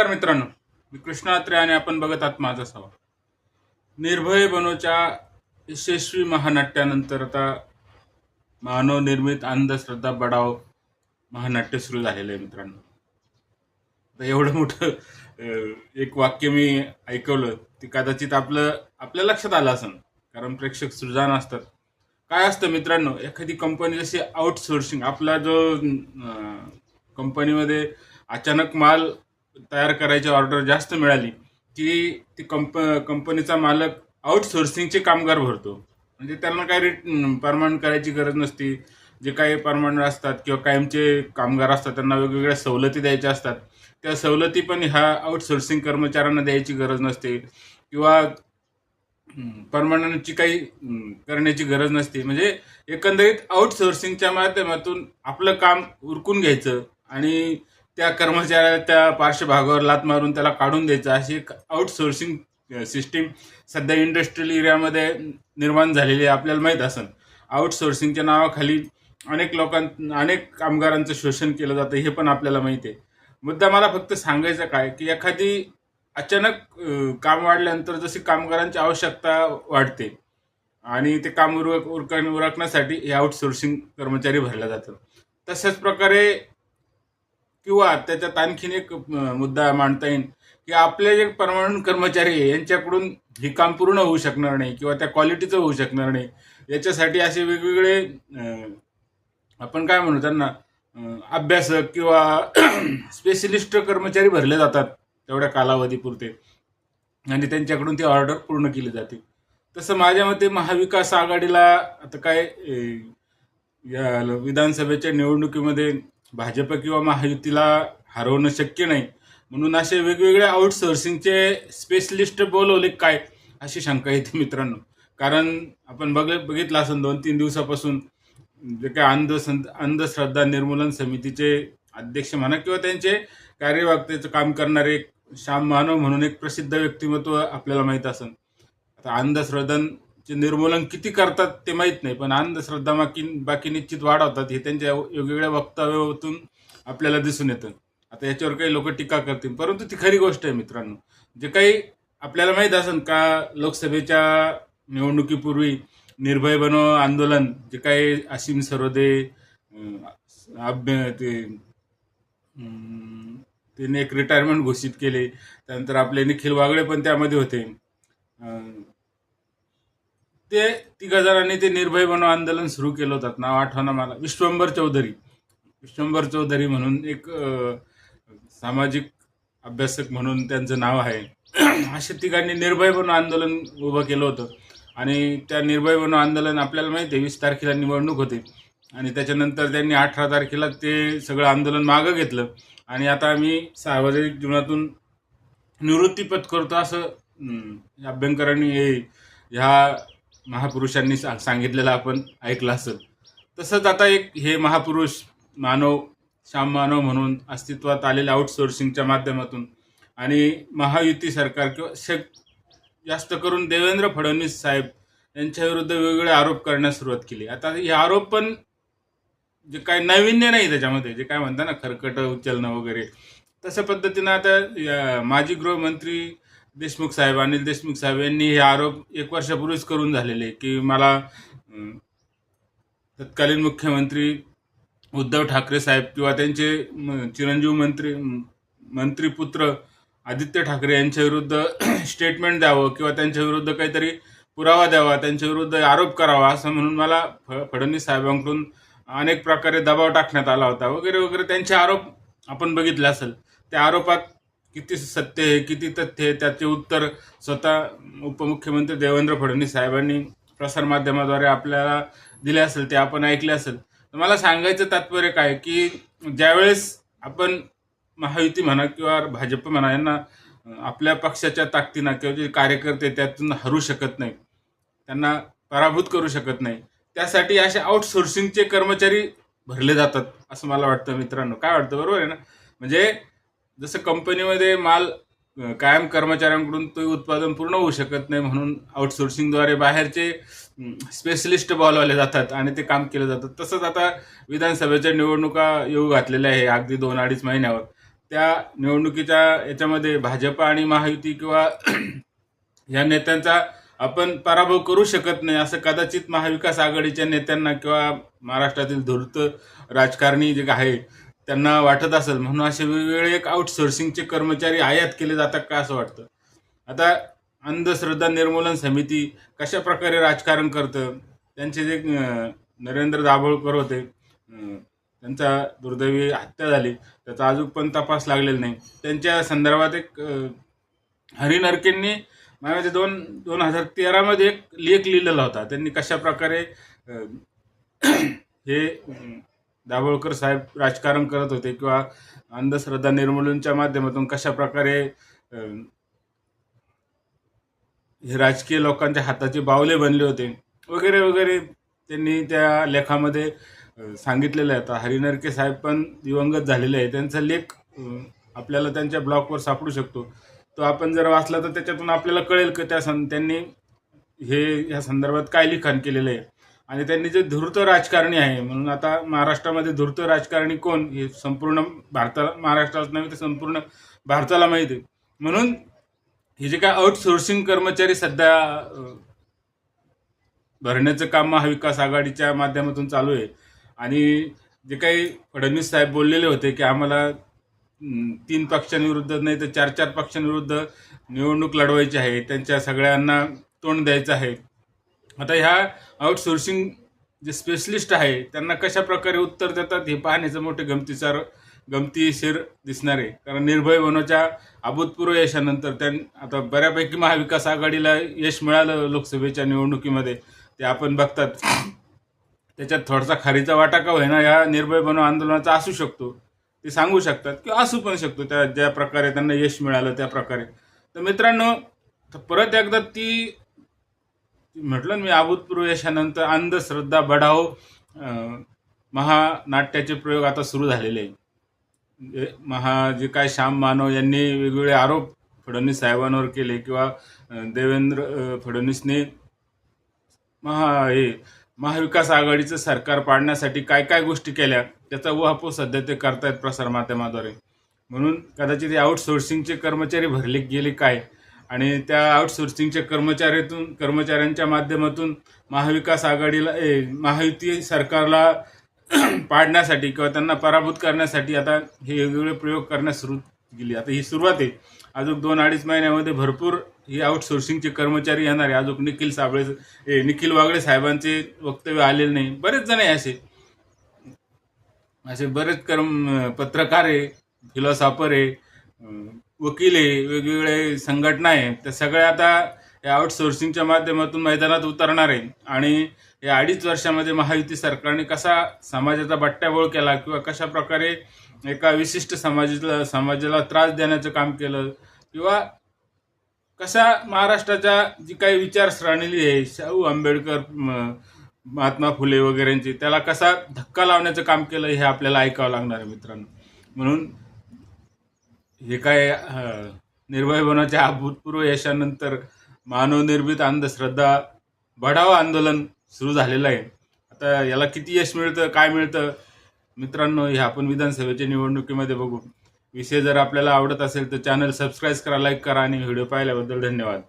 नमस्कार मित्रांनो. मी कृष्णा अत्रे आणि आपण बघत आहात माझा सवा निर्भय बनोच्या यशस्वी महानाट्यानंतर आता मानवनिर्मित अंधश्रद्धा बडाव महानाट्य सुरू झालेलं आहे मित्रांनो. आता एवढं मोठं एक वाक्य मी ऐकवलं ते कदाचित आपलं आपल्या लक्षात आलं असेल. कारण प्रेक्षक सुजान असतात. काय असतं मित्रांनो एखादी कंपनी जशी आउटसोर्सिंग आपला जो कंपनीमध्ये अचानक माल तयार करायची ऑर्डर जास्त मिळाली की ती कंप कंपनीचा मालक आउटसोर्सिंगचे कामगार भरतो. म्हणजे त्यांना काही रिट परमानंट करायची गरज नसती. जे काही परमानंट असतात किंवा कायमचे कामगार असतात त्यांना वेगवेगळ्या सवलती द्यायच्या असतात. त्या सवलती पण ह्या आउटसोर्सिंग कर्मचाऱ्यांना द्यायची गरज नसते. किंवा परमानंटची काही करण्याची गरज नसते. म्हणजे एकंदरीत आउटसोर्सिंगच्या माध्यमातून आपलं काम उरकून घ्यायचं आणि त्या कर्मचाऱ्याला त्या पार्श्वभागावर लात मारून त्याला काढून द्यायचं अशी एक आउटसोर्सिंग सिस्टीम सध्या इंडस्ट्रियल एरियामध्ये निर्माण झालेली आहे आपल्याला माहीत असेल. आउटसोर्सिंगच्या नावाखाली अनेक लोकां अनेक कामगारांचं शोषण केलं जातं हे पण आपल्याला माहिती आहे. मुद्दा मला फक्त सांगायचं काय की एखादी अचानक काम वाढल्यानंतर जशी कामगारांची आवश्यकता वाढते आणि ते काम उरक उरक उरकण्यासाठी हे आउटसोर्सिंग कर्मचारी भरलं जातात. तशाच प्रकारे किंवा त्याच्यात आणखीन एक मुद्दा मांडता येईल की आपले जे परमानंट कर्मचारी आहे यांच्याकडून हे काम पूर्ण होऊ शकणार नाही किंवा त्या क्वालिटीचं होऊ शकणार नाही. याच्यासाठी असे वेगवेगळे आपण काय म्हणू त्यांना अभ्यासक किंवा स्पेशलिस्ट कर्मचारी भरले जातात तेवढ्या कालावधीपुरते. आणि त्यांच्याकडून ती ऑर्डर पूर्ण केली जाते. तसं माझ्या मते महाविकास आघाडीला आता काय या विधानसभेच्या निवडणुकीमध्ये भाजप किंवा महायुतीला हरवणं शक्य नाही. म्हणून असे वेगवेगळे आउटसोर्सिंगचे स्पेशलिस्ट बोलवले काय अशी शंका येते मित्रांनो. कारण आपण बघ बघितलं असं दोन तीन दिवसापासून जे काय अंधसं अंधश्रद्धा निर्मूलन समितीचे अध्यक्ष म्हणा किंवा त्यांचे कार्यवाक्तेचं काम करणारे श्याम मानव म्हणून एक प्रसिद्ध व्यक्तिमत्व आपल्याला माहीत असेल. आता अंधश्रद्धा चे निर्मूलन किती करतात ते माहीत नाही पण अंधश्रद्धा बाकी बाकी निश्चित वाढवतात हे त्यांच्या वेगवेगळ्या वक्तव्यातून आपल्याला दिसून येतं. आता याच्यावर काही लोक टीका करतील परंतु ती खरी गोष्ट आहे मित्रांनो. जे काही आपल्याला माहीत असेल का लोकसभेच्या निवडणुकीपूर्वी निर्भय बनो आंदोलन जे काही असीम सरोदे अभ्य ते त्यांनी त्याने एक रिटायरमेंट घोषित केले त्यानंतर आपले निखिल वागळे पण त्यामध्ये होते. ते तिघा जणांनी ते निर्भय बनो आंदोलन सुरू केलं होतं. नाव आठवणं मला. विश्वंभर चौधरी. विश्वंभर चौधरी म्हणून एक सामाजिक अभ्यासक म्हणून त्यांचं नाव आहे. अशा तिघांनी निर्भय बनो आंदोलन उभं केलं होतं. आणि त्या निर्भय बनो आंदोलन आपल्याला माहिती आहे वीस तारखेला निवडणूक होते. आणि त्याच्यानंतर त्यांनी अठरा तारखेला ते सगळं आंदोलन मागं घेतलं. आणि आता आम्ही सार्वजनिक जीवनातून निवृत्ती पत्करतो असं अभ्यंकरांनी हे ह्या महापुरुषांनी सा- सांगितलेलं आपण ऐकलं असेल. तसंच आता एक हे महापुरुष मानव श्याम मानव म्हणून अस्तित्वात आलेल्या आउटसोर्सिंगच्या माध्यमातून आणि महायुती सरकार किंवा शेख जास्त करून देवेंद्र फडणवीस साहेब यांच्या विरुद्ध वेगवेगळे आरोप करण्यास सुरुवात केली. आता हे आरोप पण जे काय नाविन्य नाही त्याच्यामध्ये जे काय म्हणतात ना खरकट उचलणं वगैरे तशा पद्धतीनं आता या माजी गृहमंत्री देशमुख साहेब अनिल देशमुख साहेब यांनी हे आरोप एक वर्षापूर्वीच करून झालेले की मला तत्कालीन मुख्यमंत्री उद्धव ठाकरे साहेब किंवा त्यांचे म, चिरंजीव मंत्री मंत्रीपुत्र आदित्य ठाकरे यांच्या विरुद्ध स्टेटमेंट द्यावं किंवा त्यांच्या विरुद्ध काहीतरी पुरावा द्यावा त्यांच्या विरुद्ध आरोप करावा असं म्हणून मला फ फडणवीस साहेबांकडून अनेक प्रकारे दबाव टाकण्यात आला होता वगैरे वगैरे त्यांचे आरोप आपण बघितले असेल. त्या आरोपात किती सत्य आहे किती तथ्य आहे त्याचे उत्तर स्वतः उपमुख्यमंत्री देवेंद्र फडणवीस साहेबांनी प्रसारमाध्यमाद्वारे आपल्याला दिले असेल ते आपण ऐकले असेल. तर मला सांगायचं तात्पर्य काय की ज्यावेळेस आपण महायुती म्हणा किंवा भाजप म्हणा यांना आपल्या पक्षाच्या ताकदीनं किंवा जे कार्यकर्ते त्यातून हरू शकत नाही त्यांना पराभूत करू शकत नाही त्यासाठी असे आउटसोर्सिंगचे कर्मचारी भरले जातात असं मला वाटतं मित्रांनो. काय वाटतं? बरोबर आहे ना? म्हणजे जसं कंपनीमध्ये माल कायम कर्मचाऱ्यांकडून तो उत्पादन पूर्ण होऊ शकत नाही म्हणून आउटसोर्सिंगद्वारे बाहेरचे स्पेशलिस्ट बोलावले जातात आणि ते काम केलं जातं. तसंच आता विधानसभेच्या निवडणुका येऊ घातलेल्या आहे अगदी दोन अडीच महिन्यावर. त्या निवडणुकीच्या याच्यामध्ये भाजपा आणि महायुती किंवा या नेत्यांचा आपण पराभव करू शकत नाही असं कदाचित महाविकास आघाडीच्या नेत्यांना किंवा महाराष्ट्रातील धूर्त राजकारणी जे आहे त्यांना वाटत असेल. म्हणून असे वेगवेगळे एक आउटसोर्सिंगचे कर्मचारी आयात केले जातात का असं वाटतं? आता अंधश्रद्धा निर्मूलन समिती कशा प्रकारे राजकारण करतं? त्यांचे जे नरेंद्र दाभोळकर होते त्यांचा दुर्दैवी हत्या झाली. त्याचा अजून पण तपास लागलेला नाही. त्यांच्या संदर्भात एक अं, हरी नरकेंनी माझ्या दोन दोन हजार तेरामध्ये एक लेख लिहिलेला होता. त्यांनी कशा प्रकारे हे दाभोळकर साहेब राजकारण करत होते किंवा अंधश्रद्धा निर्मूलनच्या माध्यमातून कशा प्रकारे हे राजकीय लोकांच्या हाताचे बावले बनले होते वगैरे वगैरे त्यांनी त्या लेखामध्ये सांगितलेलं आहे. आता हरिनरके साहेब पण दिवंगत झालेले आहे त्यांचा लेख आपल्याला त्यांच्या ब्लॉगवर सापडू शकतो. तो आपण जर वाचला तर त्याच्यातून आपल्याला कळेल की त्या सं त्यांनी हे या संदर्भात काय लिखाण केलेलं आहे. आणि त्यांनी जे धूर्त राजकारणी आहे म्हणून आता महाराष्ट्रामध्ये धूर्त राजकारणी कोण? हे संपूर्ण भारताला महाराष्ट्रात नव्हे तर संपूर्ण भारताला माहिती आहे. म्हणून हे जे काय आउटसोर्सिंग कर्मचारी सध्या भरण्याचं काम महाविकास आघाडीच्या माध्यमातून चालू आहे. आणि जे काही फडणवीस साहेब बोललेले होते की आम्हाला तीन पक्षांविरुद्ध नाही तर चार चार पक्षांविरुद्ध निवडणूक लढवायची आहे त्यांच्या सगळ्यांना तोंड द्यायचं आहे. आता ह्या आउटसोर्सिंग जे स्पेशलिस्ट आहे त्यांना कशा प्रकारे उत्तर देतात हे पाहण्याचं मोठे गमतीसार गमतीशीर दिसणार आहे. कारण निर्भय बनवच्या अभूतपूर्व यशानंतर त्यां आता बऱ्यापैकी महाविकास आघाडीला यश मिळालं लोकसभेच्या निवडणुकीमध्ये ते आपण बघतात. त्याच्यात थोडासा खारीचा वाटा का होईना या निर्भय बनव आंदोलनाचा असू शकतो. ते सांगू शकतात किंवा असू पण शकतो त्या ज्या प्रकारे त्यांना यश मिळालं त्या प्रकारे. तर मित्रांनो तर परत एकदा ती म्हटलं ना मी अभूतपूर्व यशानंतर अंधश्रद्धा बढाओ महानाट्याचे प्रयोग आता सुरू झालेले आहे महा जे काय श्याम मानव यांनी वेगवेगळे आरोप फडणवीस साहेबांवर केले किंवा देवेंद्र फडणवीसने महा हे महाविकास आघाडीचं सरकार पाडण्यासाठी काय काय गोष्टी केल्या त्याचा उहापोह सध्या ते करतायत प्रसारमाध्यमाद्वारे म्हणून कदाचित हे आउटसोर्सिंगचे कर्मचारी भरले गेले काय आणि त्या आउटसोर्सिंगच्या कर्मचाऱ्यातून कर्मचाऱ्यांच्या माध्यमातून महाविकास आघाडीला ए, महायुती सरकारला पाडण्यासाठी किंवा त्यांना पराभूत करण्यासाठी आता हे वेगवेगळे प्रयोग करण्यास सुरू गेली आता ही सुरुवात आहे. अजून दोन अडीच महिन्यामध्ये भरपूर ही आउटसोर्सिंगचे कर्मचारी येणार आहे. अजून निखिल साबळे ए, निखिल वागळे साहेबांचे वक्तव्य आलेले नाही. बरेच जण आहे असे. असे बरेच कर्म पत्रकार आहे फिलॉसॉफर आहे वकील आहे वेगवेगळे संघटना आहे त्या सगळ्या आता या आउटसोर्सिंगच्या माध्यमातून मैदानात उतरणार आहे. आणि या अडीच वर्षामध्ये महायुती सरकारने कसा समाजाचा बट्ट्याबोळ केला किंवा कशा प्रकारे एका विशिष्ट समाजाला समाजाला त्रास देण्याचं काम केलं किंवा कशा महाराष्ट्राच्या जी काही विचारसरणी आहे शाहू आंबेडकर महात्मा फुले वगैरेंची त्याला कसा धक्का लावण्याचं काम केलं हे आपल्याला ऐकावं लागणार आहे मित्रांनो. म्हणून हे काय अं, निर्भय अभूतपूर्व यशानंतर मानवनिर्मित अंधश्रद्धा बढावा आंदोलन सुरू झालेलं आहे. आता याला किती यश मिळतं काय मिळतं? मित्रांनो हे आपण विधानसभेच्या निवडणुकीमध्ये बघू. विषय जर आपल्याला आवडत असेल तर चॅनल सबस्क्राईब करा लाईक करा आणि व्हिडिओ पाहिल्याबद्दल धन्यवाद.